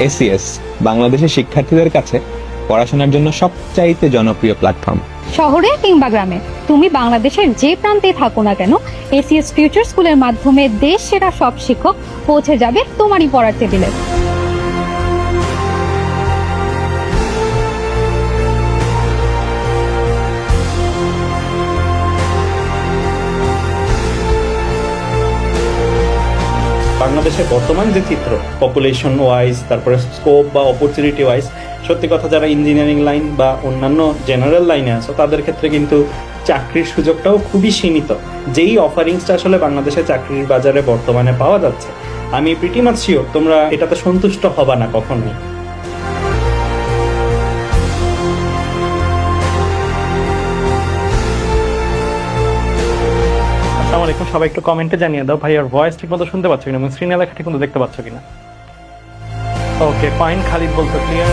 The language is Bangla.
এসিএস বাংলাদেশের শিক্ষার্থীদের কাছে পড়াশোনার জন্য সবচাইতে জনপ্রিয় প্ল্যাটফর্ম শহরে কিংবা গ্রামে, তুমি বাংলাদেশের যে প্রান্তে থাকো না কেন এসিএস ফিউচার স্কুলের মাধ্যমে দেশ সেরা সব শিক্ষক পৌঁছে যাবে তোমারই পড়ার টেবিলে। বাংলাদেশের বর্তমান যে চিত্র পপুলেশন ওয়াইজ তারপরে স্কোপ বা অপরচুনিটি ওয়াইজ সত্যি কথা যারা ইঞ্জিনিয়ারিং লাইন বা অন্যান্য জেনারেল লাইনে আছে, তাদের ক্ষেত্রে কিন্তু চাকরির সুযোগটাও খুবই সীমিত। যেই অফারিংসটা আসলে বাংলাদেশে চাকরির বাজারে বর্তমানে পাওয়া যাচ্ছে, আমি প্রিটি মাছ তোমরা এটাতে সন্তুষ্ট হবা না কখনোই। আলাইকুম, সবাই একটু কমেন্টে জানিয়ে দাও ভাই, আর ভয়েস ঠিকমতো শুনতে পাচ্ছ কিনা? এবং স্ক্রিনে লেখা ঠিকমতো দেখতে পাচ্ছ কিনা? ওকে ফাইন খালিদ বলতো ক্লিয়ার